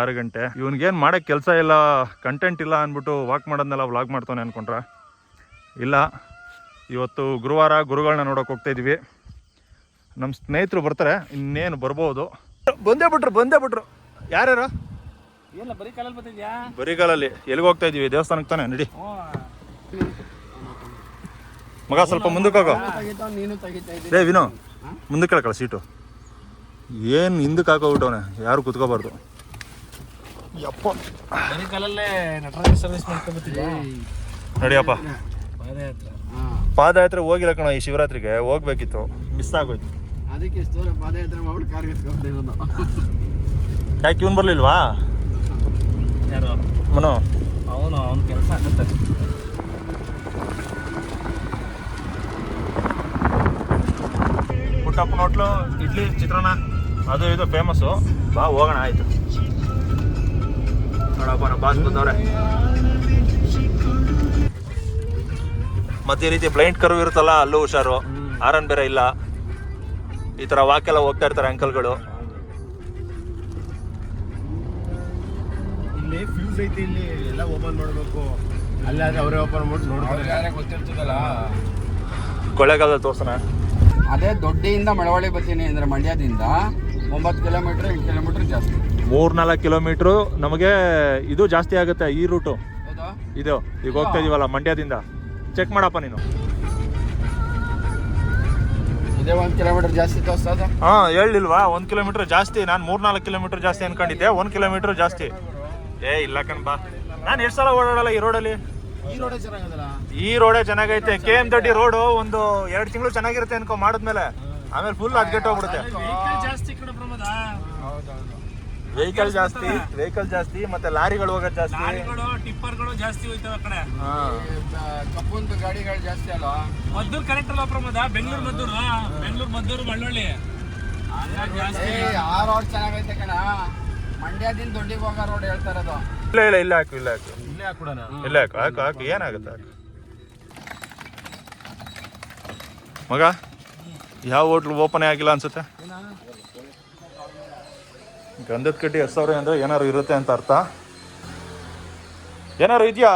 ಆರು ಗಂಟೆ. ಇವನ್ಗೇನು ಮಾಡೋಕ್ಕೆ ಕೆಲಸ ಇಲ್ಲ ಕಂಟೆಂಟ್ ಇಲ್ಲ ಅಂದ್ಬಿಟ್ಟು ವಾಕ್ ಮಾಡೋದನ್ನೆಲ್ಲ ವ್ಲಾಗ್ ಮಾಡ್ತಾನೆ ಅನ್ಕೊಂಡ್ರ? ಇಲ್ಲ. ಇವತ್ತು ಗುರುವಾರ ಗುರುಗಳನ್ನ ನೋಡೋಕೆ ಹೋಗ್ತಾ ಇದೀವಿ. ನಮ್ಮ ಸ್ನೇಹಿತರು ಬರ್ತಾರೆ ಇನ್ನೇನು ಬರ್ಬೋದು. ಬಂದೇ ಬಿಟ್ರು ಬಂದೇ ಬಿಟ್ರು. ಯಾರ್ಯಾರು? ಬರಿಗಾಲಲ್ಲಿ ಎಲ್ಲಿಗೆ ಹೋಗ್ತಾ ಇದೀವಿ? ದೇವಸ್ಥಾನಕ್ಕೆ ತಾನೆ? ನಡಿ. ಮಗ ಸ್ವಲ್ಪ ಮುಂದಕ್ಕೆ ಹೋಗೋ. ಏ ವಿನು ಮುಂದಕ್ಕೆ ಕೇಳಕಲ್ಲ ಸೀಟು. ಏನು ಹಿಂದಕ್ಕೆ ಹಾಕೋಬಿಟ್ಟವನೆ? ಯಾರು ಕುತ್ಕೋಬಾರ್ದು? ಯಪ್ಪ. ಬರೀ ಕಾಲಲ್ಲೇ ನಟರಾಜ ಸರ್ವಿಸ್ ಮಾಡ್ಕೊಂಡ್ಬರ್ತಿದ್ಯಾ ನಡಿಯಪ್ಪ. ಪಾದಯಾತ್ರೆ. ಪಾದಯಾತ್ರೆ ಹೋಗಿಲ್ಲ ಕಣ ಈ ಶಿವರಾತ್ರಿಗೆ ಹೋಗ್ಬೇಕಿತ್ತು. ಮಿಸ್ ಆಗೋಯ್ತು. ಅದಕ್ಕೆ ಸ್ಟೋರ ಪಾದಯಾತ್ರೆ ಮಾಡಿ ಕಾರ್ ಇರೋದು ಯಾಕೆ ಇವನು ಬರಲಿಲ್ವಾ? ಯಾರು? ಮನೋ. ಅವನು ಅವನ ಕೆಲಸ ಆಗುತ್ತೆ. ಪುಟ್ಟಪ್ಪನ ಹೋಟ್ಲು ಇಡ್ಲಿ ಚಿತ್ರಾನ್ನ ಅದು ಇದು ಫೇಮಸ್ಸು ಬಾ ಹೋಗೋಣ ಆಯ್ತು. ನೋಡಪ್ಪ ನಮ್ಮ ಬಾಸ್ ಬಂದವ್ರೆ. ಮತ್ತೆ ಈ ರೀತಿ ಬ್ಲೈಂಡ್ ಕರ್ವ್ ಇರುತ್ತಲ್ಲ ಅಲ್ಲೂ ಹುಷಾರು. ಆರನ್ ಬೇರೆ ಇಲ್ಲ. ಈ ತರ ವಾಕೆಲ್ಲ ಹೋಗ್ತಾ ಇರ್ತಾರೆ ಅಂಕಲ್ಗಳು. ಇಲ್ಲಿ ಫ್ಯೂಸ್ ಐತಿ ಇಲ್ಲಿ ಎಲ್ಲ ಓಪನ್ ಮಾಡಬೇಕು. ಅಲ್ಲಾದ್ರೆ ಅವರೇ ಓಪನ್ ಮಾಡಿ ನೋಡ್ತಾರೆ. ಗೊತ್ತಿರ್ತದಲ್ಲ ಕೊಳ್ಳೇಗಾಲದಲ್ಲಿ ತೋರ್ಸೋಣ. ಅದೇ ದೊಡ್ಡಿಯಿಂದ ಮಳವಳ್ಳಿ ಬರ್ತೀನಿ ಅಂದ್ರೆ ಮಂಡ್ಯದಿಂದ ಒಂಬತ್ತು ಕಿಲೋಮೀಟರ್ ಎಂಟು ಕಿಲೋಮೀಟರ್ ಜಾಸ್ತಿ. ಮೂರ್ ನಾಲ್ಕು ಕಿಲೋಮೀಟ್ರು ನಮಗೆ ಇದು ಜಾಸ್ತಿ ಆಗುತ್ತೆ ಈ ರೂಟು. ಇದು ಈಗ ಹೋಗ್ತಾ ಇದೀವಲ್ಲ ಮಂಡ್ಯದಿಂದ. ಚೆಕ್ ಮಾಡಪ್ಪ ನೀನು. ಒಂದು ಕಿಲೋಮೀಟರ್ ಜಾಸ್ತಿ ಹಾ ಹೇಳಿಲ್ವಾ ಒಂದ್ ಕಿಲೋಮೀಟರ್ ಜಾಸ್ತಿ ನಾನು ಮೂರ್ ನಾಲ್ಕು ಕಿಲೋಮೀಟರ್ ಜಾಸ್ತಿ ಅನ್ಕೊಂಡಿದ್ದೆ ಒಂದ್ ಕಿಲೋಮೀಟರ್ ಜಾಸ್ತಿ. ಏ ಇಲ್ಲ ಕಣ್ ಬಾ. ನಾನು ಎಷ್ಟು ಸಲ ಓಡಾಡಲ್ಲ ಈ ರೋಡಲ್ಲಿ? ಈ ರೋಡೇ ಚೆನ್ನಾಗದಲ್ಲ? ಈ ರೋಡೇ ಚೆನ್ನಾಗೈತೆ. ಕೆ ಎಂ ದೊಡ್ಡಿ ರೋಡು ಒಂದು ಎರಡು ತಿಂಗಳು ಚೆನ್ನಾಗಿರುತ್ತೆ ಅನ್ಕೊ ಮಾಡಿದ್ಮೇಲೆ. ಆಮೇಲೆ ಫುಲ್ ಹೋಗ್ಬಿಡುತ್ತೆ ಕಡೆ ಪ್ರಮಾದ. ವೆಹಿಕಲ್ ಜಾಸ್ತಿ ವೆಹಿಕಲ್ ಜಾಸ್ತಿ ಮತ್ತೆ ಲಾರಿಗಳು ಹೋಗೋದು ಜಾಸ್ತಿ. ಲಾರಿಗಳು ಟಿಪ್ಪರ್ಗಳು ಜಾಸ್ತಿ ಹೋಯ್ತವೆ ಆ ಕಡೆ. ಕಬ್ಬುಂದು ಗಾಡಿಗಳು ಜಾಸ್ತಿ ಅಲ್ಲ ಮದ್ದೂರು ಕರೆಕ್ಟ್ ಅಲ್ಲ ಪ್ರಮೋದ? ಬೆಂಗಳೂರು ಮದ್ದೂರು ಬೆಂಗಳೂರು ಮದ್ದೂರು ಮಳ್ಳೊಳ್ಳಿ. ಅಲ್ಲ ಜಾಸ್ತಿ ಏ ಆ ರೋಡ್ ಚೆನ್ನಾಗೈತೆ ಕಣ. ಮಂಡ್ಯದಿಂದ ದೊಡ್ಡಿಗೆ ಹೋಗೋ ರೋಡ್ ಹೇಳ್ತಾ ಇರೋದು. ಇಲ್ಲ ಇಲ್ಲ ಇಲ್ಲ ಹಾಕು ಇಲ್ಲ ಹಾಕು. ಇಲ್ಲೇ ಹಾಕ್ಬಿಡೋಣ. ಇಲ್ಲ ಹಾಕು ಹಾಕು ಹಾಕು. ಏನಾಗುತ್ತೆ ಹಾಕು? ಮಗ ಯಾವ ಹೋಟ್ಲು ಓಪನ್ ಆಗಿಲ್ಲ ಅನ್ಸುತ್ತೆ? ಗಂಧದ ಕಡ್ಡಿ ಹತ್ತು ಸಾವಿರ ಅಂದರೆ ಏನಾರು ಇರುತ್ತೆ ಅಂತ ಅರ್ಥ? ಏನಾರು ಇದೆಯಾ?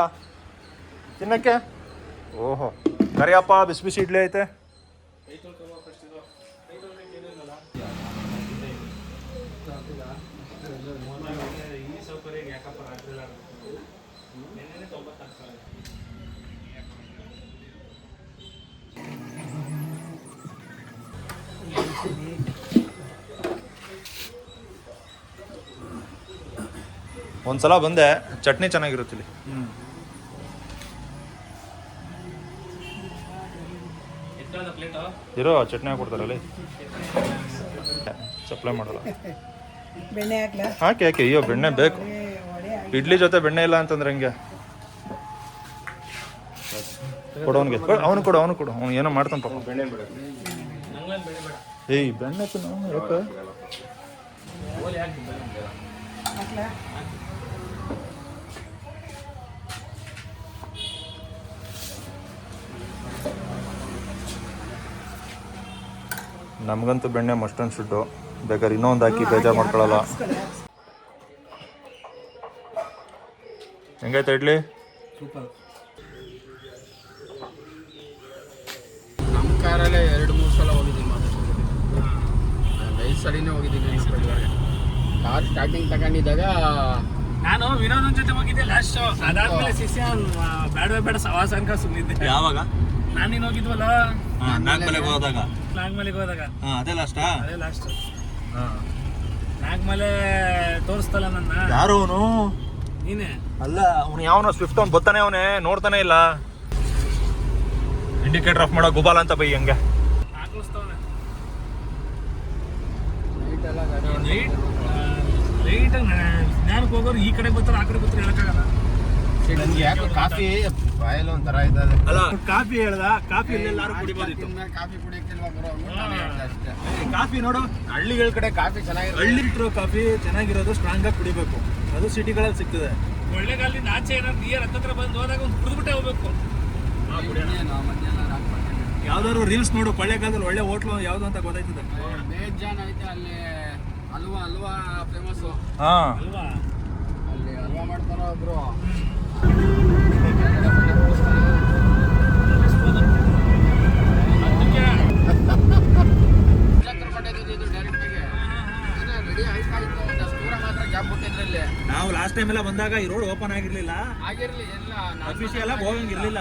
ತಿನ್ನಕ್ಕೆ? ಓಹೋ, ಕರಿಯಪ್ಪ ಬಿಸಿ ಬಿಸಿ ಇಡ್ಲಿ ಐತೆ. ಒಂದ್ಸಲ ಬಂದೆ ಚಟ್ನಿ ಚೆನ್ನಾಗಿರುತ್ತೆ ಇಲ್ಲಿ. ಇರೋ ಚಟ್ನಿ ಹಾಕ್ಬಿಡ್ತಾರಲ್ಲಿ ಸಪ್ಲೈ ಮಾಡಲ್ಲ. ಹಾಕಿ ಹಾಕಿ ಅಯ್ಯೋ ಬೆಣ್ಣೆ ಬೇಕು. ಇಡ್ಲಿ ಜೊತೆ ಬೆಣ್ಣೆ ಇಲ್ಲ ಅಂತಂದ್ರೆ ಹಂಗೆ? ಕೊಡೋನ್ಗೆ ಅವನು ಕೊಡು ಅವನು ಕೊಡು. ಅವ್ನು ಏನೋ ಮಾಡ್ತಾನೆ ಪಾಪ. ಏಯ್ ಬೆಣ್ಣೆ ತಿನ್ನ ಯಾಕೆ? ನಮಗಂತೂ ಬೆಣ್ಣೆ ಮಸ್ಟನ್ ಶುಡ್ಡು ಬೇಕಾದ್ರೆ ಇನ್ನೊಂದು ಹಾಕಿ ಬೇಜಾರು ಮಾಡ್ಕೊಳ್ಳಲ್ಲ ಹೆಂಗೈತೆ ಇಡ್ಲಿ? ಸೂಪರ್. ನಮ್ಮ ಕಾರಲ್ಲೇ ಎರಡು ಮೂರು ಸಲ ಹೋಗಿದ್ದೀನಿ ಐದು ಸಲಿನೇ ಹೋಗಿದ್ದೀನಿ ಕಾರ್ ಸ್ಟಾರ್ಟಿಂಗ್ ತಗೊಂಡಿದ್ದಾಗ ನಾನು ವಿನೋದನ್ ಜೊತೆ ಹೋಗಿದ್ದೆ ಲಾಸ್ಟ್ ಅದಾದ್ಮೇಲೆ ಶಿಷ್ಯ ಬೇಡವೇ ಬೇಡ ಸವಾಸ ಅನ್ಕ ಸುಮ್ಮನಿದ್ದೆ ಯಾವಾಗ? ನಾನು ನೀನು ಹೋಗಿದ್ವಲ್ಲ? ನಾಲ್ಕು ಹೋದಾಗ. ನಾಗಮಲೆಗೆ ಹೋದಾಗ. ಅದೇ ಲಾಸ್ಟಾ ಅದೇ ಲಾಸ್ಟ್ ನಾಗಮಲೆ ತೋರಿಸ್ತಲ್ಲ ನನ್ನ. ಯಾರು ಅವನು? ನೀನೆ? ಅಲ್ಲ ಅವನು ಯಾವನೋ ಸ್ವಿಫ್ಟ್ ಅವ್ನು ಬರ್ತಾನೆ ಅವನೇ ನೋಡ್ತಾನೆ ಇಲ್ಲ. ಇಂಡಿಕೇಟರ್ ಆಫ್ ಮಾಡೋ ಗುಬಾಲ ಅಂತ ಬೈ ಹಂಗೆ. ಹಾಕಿಸ್ತವನೆ ಲೈಟ್ ಜ್ಞಾನಕ್ಕೆ ಹೋಗೋರು ಈ ಕಡೆ ಬರ್ತಾರೆ ಆ ಕಡೆ ಬರ್ತಾರೆ ಹೇಳಕ್ಕಾಗಲ್ಲ ನನ್ಗೆ ಯಾಕೋ ಕಾಫಿ ಬಾಯಲ್ಲಿ ಒಂಥರ ಇದ್ದದೆ ಅಲ್ಲ ಕಾಫಿ ಹೇಳ್ದ? ಕಾಫಿ ಎಲ್ಲಾರು ಕುಡಿಬೋದಿತ್ತು ಕಾಫಿ ಕುಡಿಯಕ್ಕಿಲ್ವಾ ಬರೋ ಅಷ್ಟೇ. ಕಾಫಿ ನೋಡು ಹಳ್ಳಿಗಳ ಕಡೆ ಕಾಫಿ ಚೆನ್ನಾಗಿರುತ್ತೆ ಹಳ್ಳಿ ಇಟ್ಟಿರೋ ಕಾಫಿ ಚೆನ್ನಾಗಿರೋದು ಸ್ಟ್ರಾಂಗ್ ಆಗಿ ಕುಡಿಬೇಕು. ಅದು ಸಿಟಿಗಳಲ್ಲಿ ಸಿಗ್ತದೆ. ಕೊಳ್ಳೆಗಾಲದಿಂದ ನಾಚೆ ಏನಾದ್ರು ನಿಯರ್ ಹತ್ತತ್ರ ಬಂದು ಹೋದಾಗ ಒಂದು ಕುಡಿದ್ಬಿಟ್ಟೆ ಹೋಗ್ಬೇಕು. ಯಾವ್ದಾದ್ರು ರೀಲ್ಸ್ ನೋಡು ಕೊಳ್ಳೆಗಾಲದಲ್ಲಿ ಒಳ್ಳೆ ಹೋಟ್ಲು ಯಾವ್ದು ಅಂತ ಗೊತ್ತಾಯ್ತದೆ. ಬೇಜಾನ್ ಐತೆ ಅಲ್ಲಿ ಹಲ್ವಾ ಹಲ್ವಾ ಫೇಮಸ್ ಹಾ. ಅಲ್ವಾ ಮಾಡ್ತಾರೋ ಒಬ್ರು ನಾವು ಲಾಸ್ಟ್ ಟೈಮ್ ಎಲ್ಲ ಬಂದಾಗ ಈ ರೋಡ್ ಓಪನ್ ಆಗಿರ್ಲಿಲ್ಲ. ಆಗಿರ್ಲಿ ಎಲ್ಲ ಅಫಿಷಿಯಲ್ ಆಗಿ ಹೋಗಂಗಿರ್ಲಿಲ್ಲ.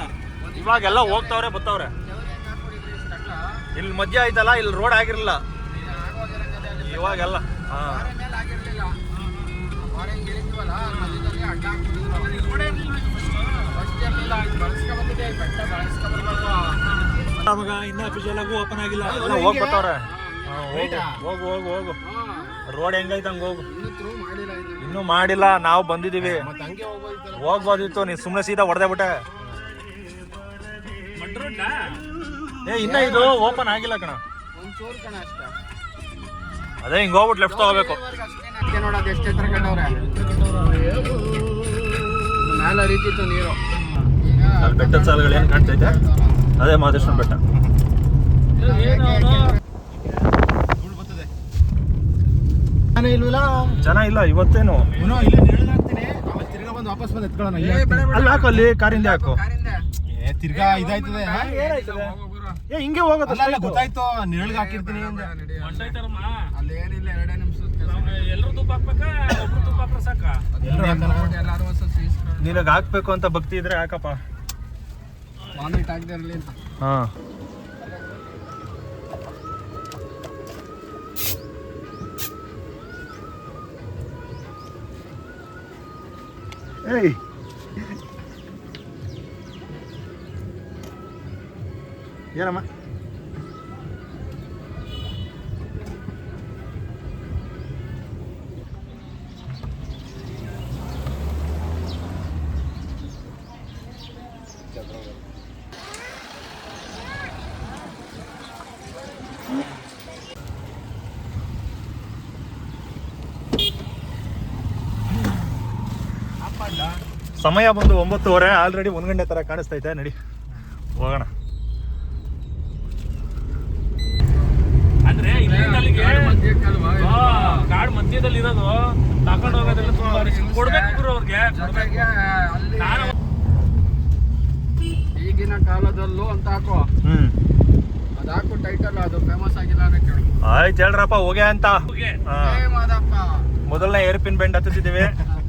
ಇವಾಗೆಲ್ಲ ಹೋಗ್ತಾವ್ರೆ ಬತ್ತವ್ರೆ. ಇಲ್ಲಿ ಮಧ್ಯ ಐತಲ್ಲ ಇಲ್ಲಿ ರೋಡ್ ಆಗಿರ್ಲಿಲ್ಲ. ಇವಾಗೆಲ್ಲ ಇನ್ನೂ ಅಫಿಷಿಯಲ್ ಆಗಿ ಓಪನ್ ಆಗಿಲ್ಲ. ಹೋಗ್ಬತ್ತವ್ರೆ ಹೋಗ್ ಬತ್ತವ್ರೆ. ಹೋಗು ಹೋಗು ಹೋಗು. ಹೋಗು ರೋಡ್ ಹೆಂಗೈತೆ ಹಂಗ ಹೋಗು. ಇನ್ನೂ ಮಾಡಿಲ್ಲ ನಾವು ಬಂದಿದೀವಿ ಮತ್ತೆ ಹಂಗೆ ಹೋಗ್ಬೋದಿತ್ತಲ್ಲ ಹೋಗ್ಬೋದಿತ್ತು ನೀ ಸುಮ್ಮನೆ ಸೀದಾ ಹೊಡೆದೇ ಬಿಟ್ಟೆ. ಏ ಇನ್ನ ಇದು ಓಪನ್ ಆಗಿಲ್ಲ ಕಣ. ಒಂಚೂರು ಕಣ ಅಷ್ಟೇ. ಅದೇ ಹಿಂಗ್ ಹೋಗ್ಬಿಟ್ಟು ಲೆಫ್ಟ್ ತಗೋಬೇಕು. ಬೆಟ್ಟದ ಸಾಲುಗಳು ಏನು ಕಾಣ್ತೈತೆ ಅದೇ ಮಾದೇಶ್ವರ ಬೆಟ್ಟ. ನಾನೇ ಇಲ್ವಲ್ಲ? ಜನ ಇಲ್ಲ ಇವತ್ತೇನು? ಇವನು ಇಲ್ಲ ನಿಲ್ದಾಕ್ತೀನಿ ಆಮೇಲೆ ತಿರ್ಗಾ ಬಂದು ವಾಪಸ್ ಬಂದು ಎತ್ಕೊಳ್ಳೋಣ ಇಲ್ಲೇ ಹಾಕ್ತೀನಿ. ಅಲ್ಲಿ ಹಾಕು ಅಲ್ಲಿ ಕಾರಿಂದ ಹಾಕು. ಕಾರಿಂದ. ಏ ತಿರ್ಗಾ ಇದಾಯ್ತದೆ? ಏ ಹಿಂಗೆ ಹೋಗೋದು ಅಲ್ಲ ಅಲ್ಲ ಗೊತ್ತಾಯ್ತು. ನಿರಳ್ಗೆ ಹಾಕಿರ್ತೀನಿ ಅಂದೆ. ಹೊಂಟೈತಾರಮ್ಮ ಅಲ್ಲಿ ಏನಿಲ್ಲ ಎರಡೇ ನಿಮಿಷ ಕೆಲಸ ಎಲ್ಲರೂ ತುಪ್ಪ ಹಾಕ್ಬೇಕಾ? ಒಬ್ರು ತುಪ್ಪ ಹಾಕ್ರೆ ಸಾಕ? ಎಲ್ರು ಹಾಕೋಣ. ಎಲ್ಲಾರು ಹೊಸ ನಿನಗೆ ಹಾಕ್ಬೇಕು ಅಂತ ಭಕ್ತಿ ಇದ್ರೆ ಹಾಕಪ್ಪ. ವಾಮಿಟ್ ಆಗದೆ ಇರಲಿ ಅಂತ. ಹಾ. ಏಯ್ ಏನಮ್ಮ ಸಮಯ ಬಂದು ಒಂಬತ್ತುವರೆ ಆಲ್ರೆಡಿ ಒಂದು ಗಂಟೆ ಥರ ಕಾಣಿಸ್ತೈತೆ ನಡಿ. ಹೋಗೋಣ. ಕಾಡ್ ಮಧ್ಯದಲ್ಲಿ ಇರೋದು. ತಗೊಂಡು ಹೋಗೋದೆಲ್ಲ ತುಂಬಾ. ಕೊಡ್ಬೇಕು ಗುರು ಅವ್ರಿಗೆ ಈಗಿನ ಕಾಲದಲ್ಲೂ ಅಂತ ಹಾಕೋ. ಹ್ಮ್. ಅದು ಹಾಕು ಟೈಟಲ್ ಅದು ಫೇಮಸ್ ಆಗಿಲ್ಲ ಅಂತ ಕೇಳು. ಆಯ್ತು ಹೇಳ್ರಪ್ಪ ಹೋಗೆ ಅಂತ. ಹೋಗಿ. ಹಾ. ಮಾದಪ್ಪ. ಮೊದಲನೇ ಏರ್ಪಿನ್ ಬೆಂಡ್ ಹತ್ತಿದ್ದೀವಿ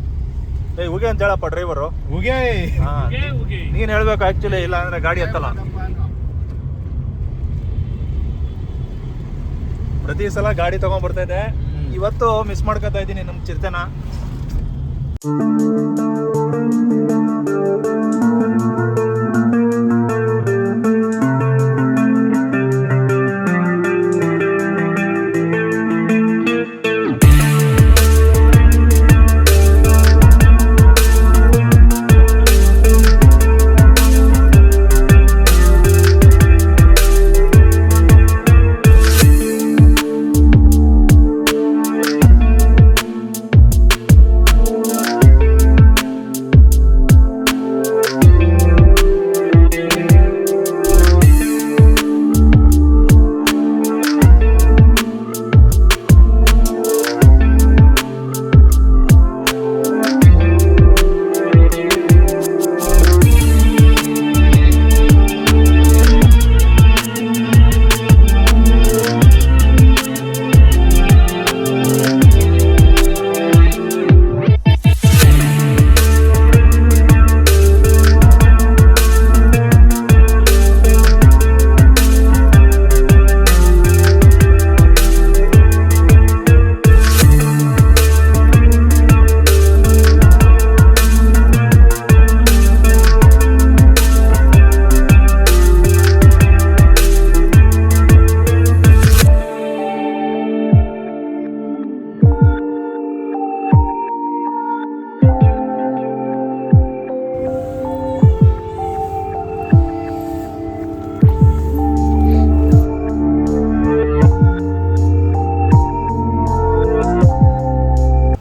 ಏಯ್ ಉಗೆ ಅಂತ ಹೇಳಪ್ಪ ಡ್ರೈವರು ಉಗೆ. ನೀನ್ ಹೇಳ್ಬೇಕು ಆಕ್ಚುಲಿ ಇಲ್ಲ ಅಂದ್ರೆ ಗಾಡಿ ಎತ್ತಲ್ಲ. ಪ್ರತಿ ಸಲ ಗಾಡಿ ತಗೊಂಡ್ ಬರ್ತಾ ಇದೆ. ಇವತ್ತು ಮಿಸ್ ಮಾಡ್ಕೊತಾ ಇದ್ದೀನಿ ನಮ್ ಚಿರ್ತನ.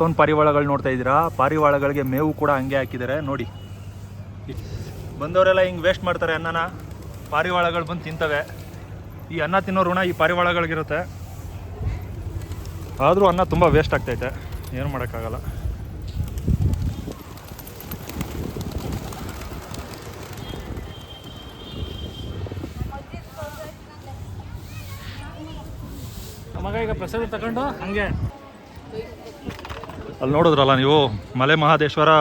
ಎಷ್ಟೊಂದು ಪಾರಿವಾಳಗಳು ನೋಡ್ತಾ ಇದ್ದೀರಾ? ಪಾರಿವಾಳಗಳಿಗೆ ಮೇವು ಕೂಡ ಹಂಗೆ ಹಾಕಿದ್ದಾರೆ ನೋಡಿ. ಬಂದವರೆಲ್ಲ ಹಿಂಗೆ ವೇಸ್ಟ್ ಮಾಡ್ತಾರೆ ಅನ್ನನ. ಪಾರಿವಾಳಗಳು ಬಂದು ತಿಂತವೆ. ಈ ಅನ್ನ ತಿನ್ನೋ ಋಣ ಈ ಪಾರಿವಾಳಗಳಿಗಿರುತ್ತೆ. ಆದರೂ ಅನ್ನ ತುಂಬ ವೇಸ್ಟ್ ಆಗ್ತೈತೆ. ಏನು ಮಾಡೋಕ್ಕಾಗಲ್ಲ. ಮಗ ಈಗ ಪ್ರಸಾದ ತಗೊಂಡು ಹಂಗೆ ಅಲ್ಲಿ ನೋಡಿದ್ರಲ್ಲ ನೀವು ಮಲೆ ಮಹಾದೇಶ್ವರ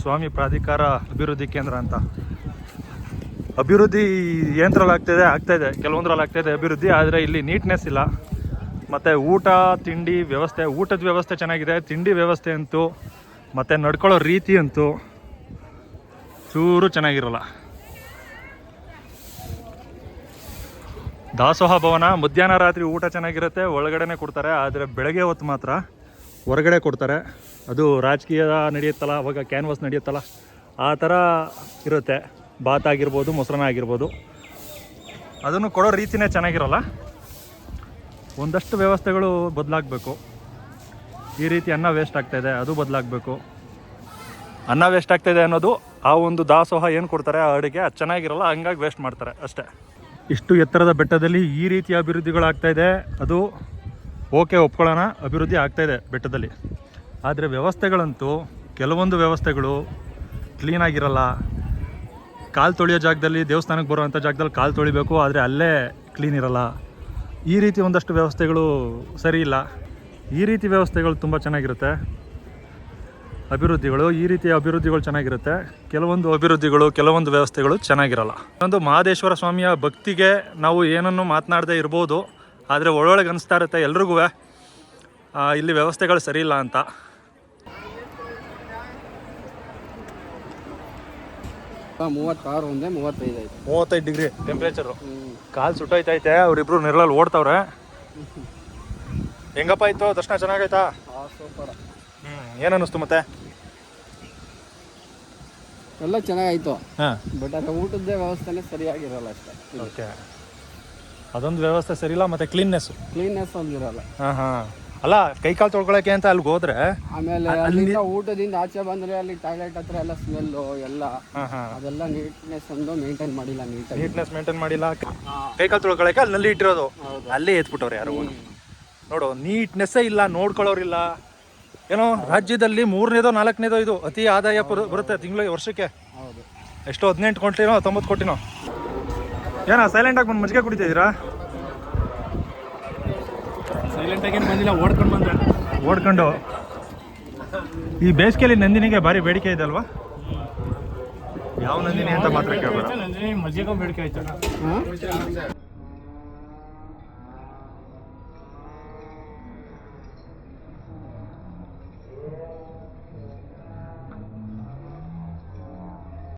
ಸ್ವಾಮಿ ಪ್ರಾಧಿಕಾರ ಅಭಿವೃದ್ಧಿ ಕೇಂದ್ರ ಅಂತ. ಅಭಿವೃದ್ಧಿ ಏನ್ರಲ್ಲಿ ಆಗ್ತಾಯಿದೆ ಆಗ್ತಾಯಿದೆ ಕೆಲವೊಂದ್ರಲ್ಲಿ ಆಗ್ತಾಯಿದೆ ಅಭಿವೃದ್ಧಿ, ಆದರೆ ಇಲ್ಲಿ ನೀಟ್ನೆಸ್ ಇಲ್ಲ. ಮತ್ತು ಊಟ, ತಿಂಡಿ ವ್ಯವಸ್ಥೆ, ಊಟದ ವ್ಯವಸ್ಥೆ ಚೆನ್ನಾಗಿದೆ. ತಿಂಡಿ ವ್ಯವಸ್ಥೆ ಅಂತೂ, ಮತ್ತು ನಡ್ಕೊಳ್ಳೋ ರೀತಿ ಅಂತೂ ಚೂರು ಚೆನ್ನಾಗಿರಲ್ಲ. ದಾಸೋಹ ಭವನ, ಮಧ್ಯಾಹ್ನ ರಾತ್ರಿ ಊಟ ಚೆನ್ನಾಗಿರುತ್ತೆ, ಒಳಗಡೆನೆ ಕೊಡ್ತಾರೆ, ಆದರೆ ಬೆಳಗ್ಗೆ ಹೊತ್ತು ಮಾತ್ರ ಹೊರಗಡೆ ಕೊಡ್ತಾರೆ. ಅದು ರಾಜಕೀಯ ನಡೆಯುತ್ತಲ್ಲ, ಅವಾಗ ಕ್ಯಾನ್ವಾಸ್ ನಡೆಯುತ್ತಲ್ಲ, ಆ ಥರ ಇರುತ್ತೆ. ಬಾತ್ ಆಗಿರ್ಬೋದು, ಮೊಸರನ್ನ ಆಗಿರ್ಬೋದು. ಅದನ್ನು ಕೊಡೋ ರೀತಿನೇ ಚೆನ್ನಾಗಿರಲ್ಲ. ಒಂದಷ್ಟು ವ್ಯವಸ್ಥೆಗಳು ಬದಲಾಗಬೇಕು. ಈ ರೀತಿ ಅನ್ನ ವೇಸ್ಟ್ ಆಗ್ತಾಯಿದೆ ಅದು ಬದಲಾಗಬೇಕು. ಅನ್ನ ವೇಸ್ಟ್ ಆಗ್ತಾಯಿದೆ ಅನ್ನೋದು ಆ ಒಂದು ದಾಸೋಹ ಏನು ಕೊಡ್ತಾರೆ, ಆ ಅಡುಗೆ ಅದು ಚೆನ್ನಾಗಿರಲ್ಲ, ಹಂಗಾಗಿ ವೇಸ್ಟ್ ಮಾಡ್ತಾರೆ ಅಷ್ಟೇ. ಇಷ್ಟು ಎತ್ತರದ ಬೆಟ್ಟದಲ್ಲಿ ಈ ರೀತಿ ಅಭಿವೃದ್ಧಿಗಳಾಗ್ತಾಯಿದೆ ಅದು ಓಕೆ, ಒಪ್ಕೊಳ್ಳೋಣ. ಅಭಿವೃದ್ಧಿ ಆಗ್ತಾ ಇದೆ ಬೆಟ್ಟದಲ್ಲಿ. ಆದರೆ ವ್ಯವಸ್ಥೆಗಳಂತೂ ಕೆಲವೊಂದು ವ್ಯವಸ್ಥೆಗಳು ಕ್ಲೀನಾಗಿರಲ್ಲ ಕಾಲು ತೊಳೆಯೋ ಜಾಗದಲ್ಲಿ ದೇವಸ್ಥಾನಕ್ಕೆ ಬರುವಂಥ ಜಾಗದಲ್ಲಿ ಕಾಲು ತೊಳಿಬೇಕು, ಆದರೆ ಅಲ್ಲೇ ಕ್ಲೀನ್ ಇರಲ್ಲ. ಈ ರೀತಿ ಒಂದಷ್ಟು ವ್ಯವಸ್ಥೆಗಳು ಸರಿ ಇಲ್ಲ. ಈ ರೀತಿ ವ್ಯವಸ್ಥೆಗಳು ತುಂಬ ಚೆನ್ನಾಗಿರುತ್ತೆ. ಅಭಿವೃದ್ಧಿಗಳು, ಈ ರೀತಿಯ ಅಭಿವೃದ್ಧಿಗಳು ಚೆನ್ನಾಗಿರುತ್ತೆ. ಕೆಲವೊಂದು ಅಭಿವೃದ್ಧಿಗಳು, ಕೆಲವೊಂದು ವ್ಯವಸ್ಥೆಗಳು ಚೆನ್ನಾಗಿರಲ್ಲ. ಒಂದು ಮಹದೇಶ್ವರ ಸ್ವಾಮಿಯ ಭಕ್ತಿಗೆ ನಾವು ಏನನ್ನು ಮಾತನಾಡದೇ ಇರ್ಬೋದು ಆದರೆ ಒಳೊಳಗೆ ಅನಿಸ್ತಾ ಇರುತ್ತೆ ಎಲ್ರಿಗೂ. ಇಲ್ಲಿ ವ್ಯವಸ್ಥೆಗಳು ಸರಿ ಇಲ್ಲ ಅಂತ. ಮೂವತ್ತಾರು ಒಂದೇ ಮೂವತ್ತೈದು ಐತೆ ಮೂವತ್ತೈದು ಡಿಗ್ರಿ ಟೆಂಪ್ರೇಚರು ಕಾಲು ಸುಟ್ಟೋಯ್ತೈತೆ ಅವರಿಬ್ರು ನೆರಳಲ್ಲಿ ಓಡ್ತಾವ್ರೆ. ಹೆಂಗಪ್ಪ ಇತ್ತು? ದರ್ಶನ ಚೆನ್ನಾಗೈತಾ? ಸೂಪರ್. ಹ್ಞೂ ಏನು ಅನ್ನಿಸ್ತು ಮತ್ತೆ? ಎಲ್ಲ ಚೆನ್ನಾಗಾಯ್ತು. ಹಾಂ. ಬಟ್ ಅದ್ರ ಊಟದ ವ್ಯವಸ್ಥೆನೇ ಸರಿಯಾಗಿರಲ್ಲ ಅಷ್ಟೇ. ಓಕೆ ಅದೊಂದು ವ್ಯವಸ್ಥೆ ಸರಿಯಿಲ್ಲ ಮತ್ತು ಮತ್ತೆ ಕ್ಲೀನ್ನೆಸ್ ಒಂದಿರಲ್ಲ. ಹಾಂ ಹಾಂ. ಅಲ್ಲ ಕೈ ಕಾಲು ತೊಳ್ಕೊಳಕ್ಕೆ ಅಂತ ಅಲ್ಲಿಗೆ ಹೋದ್ರೆ ಆಮೇಲೆ ಅಲ್ಲಿಂದ ಊಟದಿಂದ ಆಚೆ ಬಂದ್ರೆ ಅಲ್ಲಿ ಟಾಯ್ಲೆಟ್ ಹತ್ರ ಎಲ್ಲ ಸ್ಮೆಲ್ಲು ಎಲ್ಲ. ಹಾಂ ಹಾಂ. ಅದೆಲ್ಲ ನೀಟ್ನೆಸ್ ಒಂದು ಮೇಂಟೈನ್ ಮಾಡಿಲ್ಲ ನೀಟಾಗಿ ನೀಟ್ನೆಸ್ ಮೇಂಟೈನ್ ಮಾಡಿಲ್ಲ. ಕೈ ಕಾಲು ತೊಳ್ಕೊಳಕ್ಕೆ ಅಲ್ಲಿ ನಲ್ಲಿ ಇಟ್ಟಿರೋದು ಅಲ್ಲೇ ಎತ್ಬಿಟ್ಟವ್ರೆ ಯಾರು? ನೋಡು ನೀಟ್ನೆಸ್ಸೇ ಇಲ್ಲ ನೋಡ್ಕೊಳ್ಳೋರಿಲ್ಲ ಏನೋ ರಾಜ್ಯದಲ್ಲಿ ಮೂರನೇದೋ ನಾಲ್ಕನೇದೋ ಇದು ಅತಿ ಆದಾಯ ಬರು- ಬರುತ್ತೆ ತಿಂಗಳಿಗೆ ವರ್ಷಕ್ಕೆ. ಹೌದು. ಎಷ್ಟು ಹದಿನೆಂಟು ಕೊಟ್ಟಿನೋ ಹತ್ತೊಂಬತ್ತು ಕೋಟಿನೋ ಏನೋ ಸೈಲೆಂಟಾಗಿ ಬಂದು ಮಜ್ಜಿಗೆ ಕುಡಿತಿದ್ದೀರಾ ಸೈಲೆಂಟಾಗಿ ಏನು ಬಂದಿಲ್ಲ ಓಡ್ಕೊಂಡು ಬಂದ ಓಡ್ಕೊಂಡು ಈ ಬೇಸಿಗೆಯಲ್ಲಿ ನಂದಿನಿಗೆ ಭಾರಿ ಬೇಡಿಕೆ ಇದೆ ಅಲ್ವಾ ಯಾವ ನಂದಿನಿ ಅಂತ ಮಾತ್ರ ಕೇಳಬೇಡ ನಂದಿನಿ ಮಜ್ಜಿಗೆ ಬೇಡಿಕೆ ಆಯ್ತು